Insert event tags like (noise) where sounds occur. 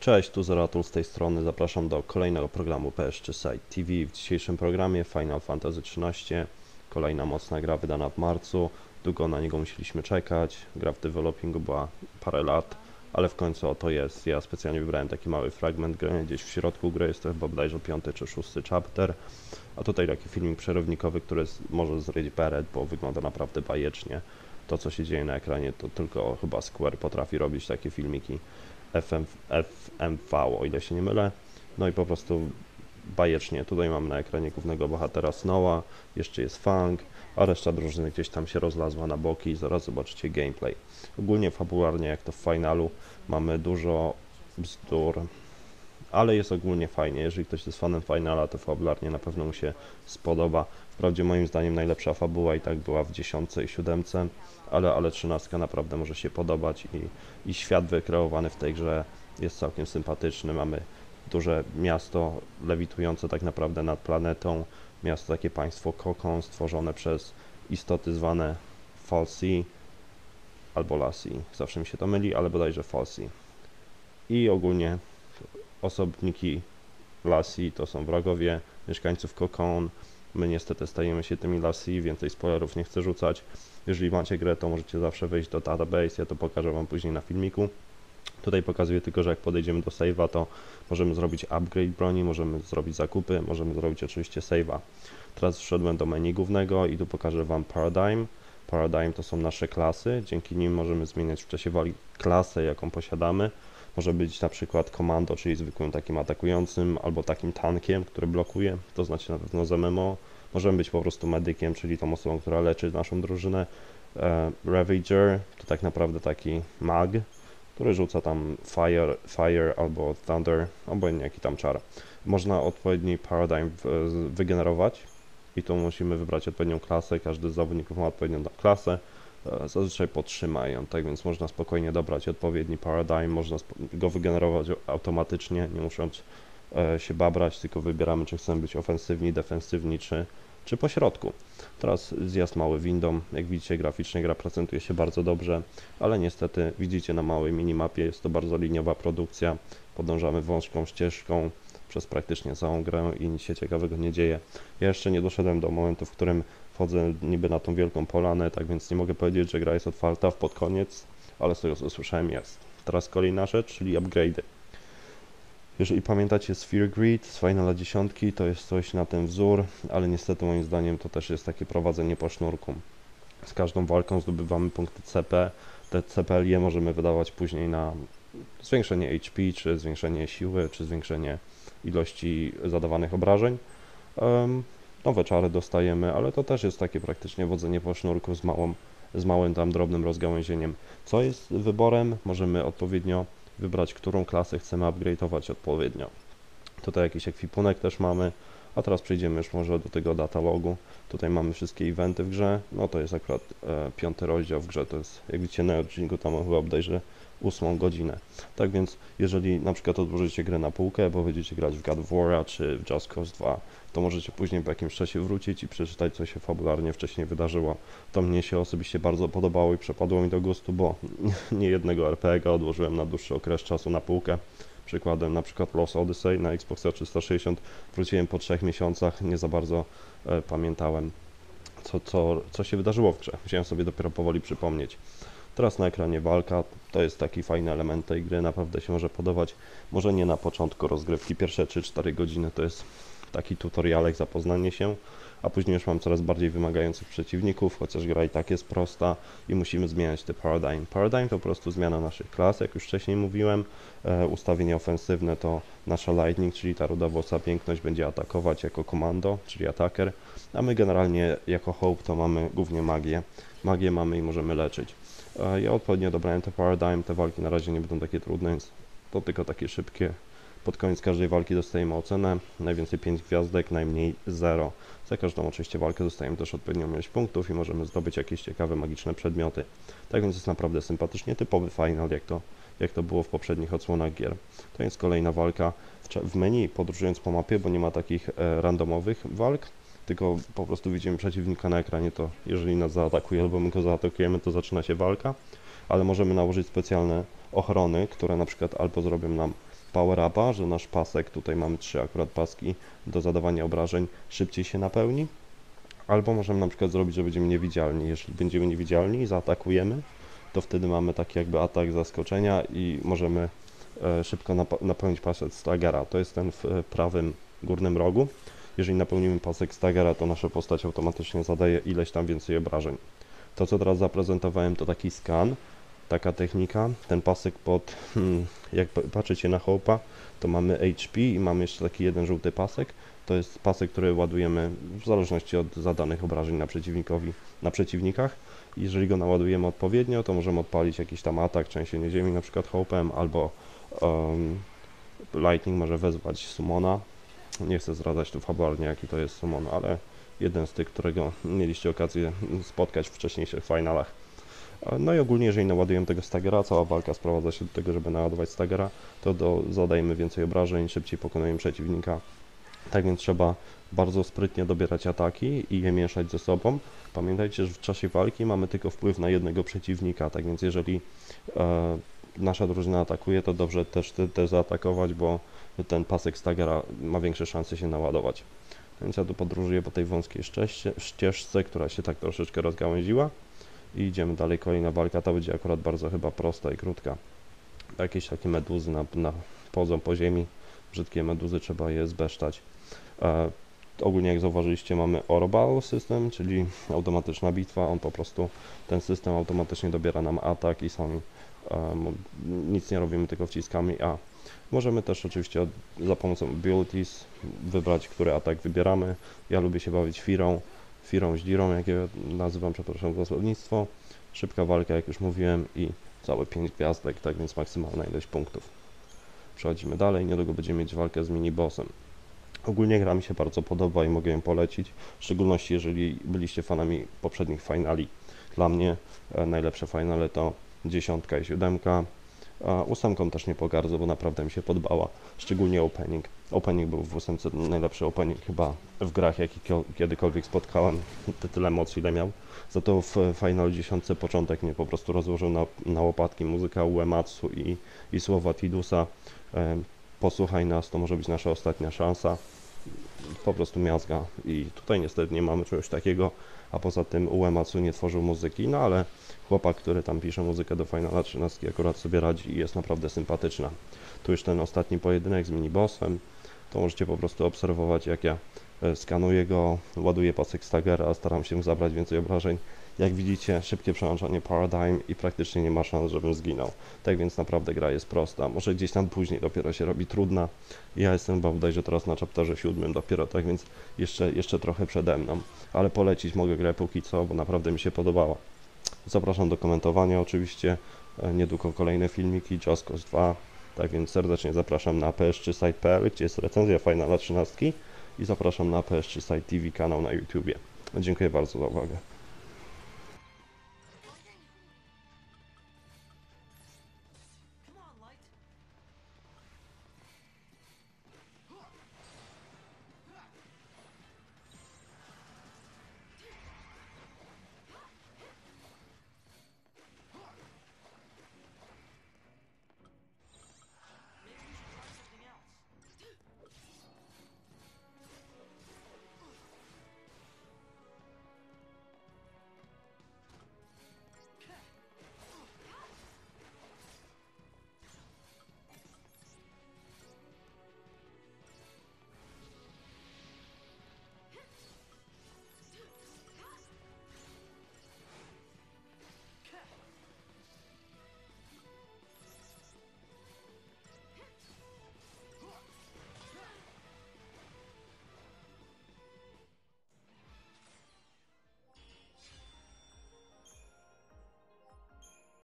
Cześć, tu Zeratul z tej strony. Zapraszam do kolejnego programu PS3 Site TV. W dzisiejszym programie Final Fantasy XIII, kolejna mocna gra wydana w marcu. Długo na niego musieliśmy czekać. Gra w developingu była parę lat, ale w końcu oto jest. Ja specjalnie wybrałem taki mały fragment gry, gdzieś w środku gry jest to chyba bodajże piąty czy szósty chapter. A tutaj taki filmik przerywnikowy, który może zryć beret, bo wygląda naprawdę bajecznie. To co się dzieje na ekranie to tylko chyba Square potrafi robić takie filmiki. FM, FMV, o ile się nie mylę. No i po prostu bajecznie. Tutaj mamy na ekranie głównego bohatera Snowa, jeszcze jest Fang, a reszta drużyny gdzieś tam się rozlazła na boki i zaraz zobaczycie gameplay. Ogólnie fabularnie, jak to w finalu, mamy dużo bzdur, ale jest ogólnie fajnie. Jeżeli ktoś jest fanem finala, to fabularnie na pewno mu się spodoba. Wprawdzie moim zdaniem najlepsza fabuła i tak była w dziesiątce i siódemce, ale, ale trzynastka naprawdę może się podobać i, i świat wykreowany w tej grze jest całkiem sympatyczny. Mamy duże miasto lewitujące tak naprawdę nad planetą, miasto takie państwo kokon stworzone przez istoty zwane Falsi albo Lassie. Zawsze mi się to myli, ale bodajże Falsi. I ogólnie osobniki Lassie to są wrogowie mieszkańców Kokon. My niestety stajemy się tymi Lassie, więcej spoilerów nie chcę rzucać. Jeżeli macie grę, to możecie zawsze wejść do database, ja to pokażę Wam później na filmiku. Tutaj pokazuję tylko, że jak podejdziemy do save'a, to możemy zrobić upgrade broni, możemy zrobić zakupy, możemy zrobić oczywiście save'a. Teraz wszedłem do menu głównego i tu pokażę Wam Paradigm. Paradigm to są nasze klasy, dzięki nim możemy zmieniać w czasie wali klasę, jaką posiadamy. Może być na przykład komando, czyli zwykłym takim atakującym, albo takim tankiem, który blokuje, to znaczy na pewno z MMO. Możemy być po prostu medykiem, czyli tą osobą, która leczy naszą drużynę. E, Ravager to tak naprawdę taki mag, który rzuca tam fire, fire albo thunder, obojętnie jaki tam czar. Można odpowiedni paradigm wygenerować i tu musimy wybrać odpowiednią klasę. Każdy z zawodników ma odpowiednią klasę. E, zazwyczaj podtrzymają, tak więc można spokojnie dobrać odpowiedni paradigm, można go wygenerować automatycznie, nie musząc e, się babrać, tylko wybieramy, czy chcemy być ofensywni, defensywni, czy, czy po środku. Teraz zjazd mały windą, jak widzicie graficznie gra prezentuje się bardzo dobrze, ale niestety widzicie na małej minimapie, jest to bardzo liniowa produkcja, podążamy wąską ścieżką, przez praktycznie całą grę i nic się ciekawego nie dzieje. Ja jeszcze nie doszedłem do momentu, w którym wchodzę niby na tą wielką polanę, tak więc nie mogę powiedzieć, że gra jest otwarta w pod koniec, ale z tego co słyszałem jest. Teraz kolejna rzecz, czyli upgrade'y. Jeżeli pamiętacie Sphere Grid z Finala 10, to jest coś na ten wzór, ale niestety moim zdaniem to też jest takie prowadzenie po sznurku. Z każdą walką zdobywamy punkty CP. Te CPLE możemy wydawać później na zwiększenie HP, czy zwiększenie siły, czy zwiększenie ilości zadawanych obrażeń. Nowe czary dostajemy, ale to też jest takie praktycznie wodzenie po sznurku z, małą, z małym tam drobnym rozgałęzieniem. Co jest wyborem? Możemy odpowiednio wybrać, którą klasę chcemy upgrade'ować odpowiednio. Tutaj jakiś ekwipunek też mamy, a teraz przejdziemy już może do tego datalogu. Tutaj mamy wszystkie eventy w grze, no to jest akurat e, piąty rozdział w grze, to jest jak widzicie na odcinku tam chyba bodajże 8 godzinę. Tak więc, jeżeli na przykład odłożycie grę na półkę, bo będziecie grać w God of War czy w Just Cause 2, to możecie później po jakimś czasie wrócić i przeczytać, co się fabularnie wcześniej wydarzyło. To mnie się osobiście bardzo podobało i przepadło mi do gustu, bo (laughs) nie jednego RPG odłożyłem na dłuższy okres czasu na półkę. Przykładem na przykład Lost Odyssey na Xboxa 360 wróciłem po trzech miesiącach, nie za bardzo e, pamiętałem, co, co, co się wydarzyło w grze. Musiałem sobie dopiero powoli przypomnieć. Teraz na ekranie walka, to jest taki fajny element tej gry, naprawdę się może podobać. Może nie na początku rozgrywki, pierwsze 3-4 godziny to jest taki tutorialek, zapoznanie się, a później już mam coraz bardziej wymagających przeciwników, chociaż gra i tak jest prosta i musimy zmieniać te paradigm. Paradigm to po prostu zmiana naszych klas, jak już wcześniej mówiłem. E, ustawienie ofensywne to nasza lightning, czyli ta rudowłosa piękność będzie atakować jako komando, czyli attacker, a my generalnie jako hope to mamy głównie magię. Magię mamy i możemy leczyć. E, ja odpowiednio dobrałem te paradigm, te walki na razie nie będą takie trudne, więc to tylko takie szybkie. Pod koniec każdej walki dostajemy ocenę, najwięcej 5 gwiazdek, najmniej 0. Za każdą oczywiście walkę dostajemy też odpowiednią ilość punktów i możemy zdobyć jakieś ciekawe, magiczne przedmioty. Tak więc jest naprawdę sympatycznie, typowy final, jak to, jak to było w poprzednich odsłonach gier. To jest kolejna walka w menu, podróżując po mapie, bo nie ma takich e, randomowych walk, tylko po prostu widzimy przeciwnika na ekranie, to jeżeli nas zaatakuje albo my go zaatakujemy, to zaczyna się walka, ale możemy nałożyć specjalne ochrony, które na przykład albo zrobią nam power upa, że nasz pasek, tutaj mamy trzy akurat paski do zadawania obrażeń, szybciej się napełni. Albo możemy na przykład zrobić, że będziemy niewidzialni. Jeśli będziemy niewidzialni i zaatakujemy, to wtedy mamy taki jakby atak zaskoczenia i możemy e, szybko nap napełnić pasek Stagera. To jest ten w e, prawym górnym rogu. Jeżeli napełnimy pasek Stagera, to nasza postać automatycznie zadaje ileś tam więcej obrażeń. To, co teraz zaprezentowałem, to taki skan, taka technika. Ten pasek pod, hmm, jak patrzycie na hołpa, to mamy HP i mamy jeszcze taki jeden żółty pasek. To jest pasek, który ładujemy w zależności od zadanych obrażeń na przeciwnikowi, na przeciwnikach. Jeżeli go naładujemy odpowiednio, to możemy odpalić jakiś tam atak, trzęsienie ziemi, na przykład hołpem, albo um, Lightning może wezwać Summona. Nie chcę zdradzać tu fabularnie, jaki to jest Summon, ale jeden z tych, którego mieliście okazję spotkać w wcześniejszych finalach. No i ogólnie, jeżeli naładujemy tego stagera, cała walka sprowadza się do tego, żeby naładować stagera, to do, zadajemy więcej obrażeń, szybciej pokonujemy przeciwnika. Tak więc trzeba bardzo sprytnie dobierać ataki i je mieszać ze sobą. Pamiętajcie, że w czasie walki mamy tylko wpływ na jednego przeciwnika, tak więc jeżeli e, nasza drużyna atakuje, to dobrze też, też zaatakować, bo ten pasek stagera ma większe szanse się naładować. Więc ja tu podróżuję po tej wąskiej ścieżce, która się tak troszeczkę rozgałęziła i idziemy dalej. Kolejna walka ta będzie akurat bardzo chyba prosta i krótka. Jakieś takie meduzy na, na pozą po ziemi, brzydkie meduzy, trzeba je zbesztać. E, ogólnie jak zauważyliście mamy Orbal system, czyli automatyczna bitwa, on po prostu, ten system automatycznie dobiera nam atak i sami e, nic nie robimy, tylko wciskamy A. Możemy też oczywiście za pomocą abilities wybrać, który atak wybieramy. Ja lubię się bawić Firą, Firą Zdzirą, jak ja nazywam, przepraszam za. Szybka walka, jak już mówiłem i całe 5 gwiazdek, tak więc maksymalna ilość punktów. Przechodzimy dalej, niedługo będziemy mieć walkę z mini-bossem. Ogólnie gra mi się bardzo podoba i mogę ją polecić, w szczególności jeżeli byliście fanami poprzednich finali. Dla mnie e, najlepsze finale to dziesiątka i siódemka, a ósemką też nie pogardzę, bo naprawdę mi się podobała, szczególnie opening. Opening był w ósemce najlepszy opening chyba w grach, jaki kiedykolwiek spotkałem. (laughs) Tyle emocji ile miał. Za to w Final 10 początek mnie po prostu rozłożył na, na łopatki. Muzyka Uematsu i, i słowa Tidusa. Posłuchaj nas, to może być nasza ostatnia szansa. Po prostu miazga. I tutaj niestety nie mamy czegoś takiego a poza tym Uematsu nie tworzył muzyki, no ale chłopak, który tam pisze muzykę do Finala 13 akurat sobie radzi i jest naprawdę sympatyczna. Tu już ten ostatni pojedynek z minibossem, to możecie po prostu obserwować jak ja e, skanuję go, ładuję pasek Stagera, staram się zabrać więcej obrażeń. Jak widzicie, szybkie przełączanie Paradigm i praktycznie nie ma szans, żebym zginął. Tak więc naprawdę gra jest prosta. Może gdzieś tam później dopiero się robi trudna. Ja jestem bodajże teraz na chapterze siódmym dopiero, tak więc jeszcze, jeszcze trochę przede mną. Ale polecić mogę grę póki co, bo naprawdę mi się podobała. Zapraszam do komentowania oczywiście. E, niedługo kolejne filmiki, Just Cause 2. Tak więc serdecznie zapraszam na ps3site.pl, gdzie jest recenzja Finala 13 i zapraszam na ps3site TV kanał na YouTubie. Dziękuję bardzo za uwagę.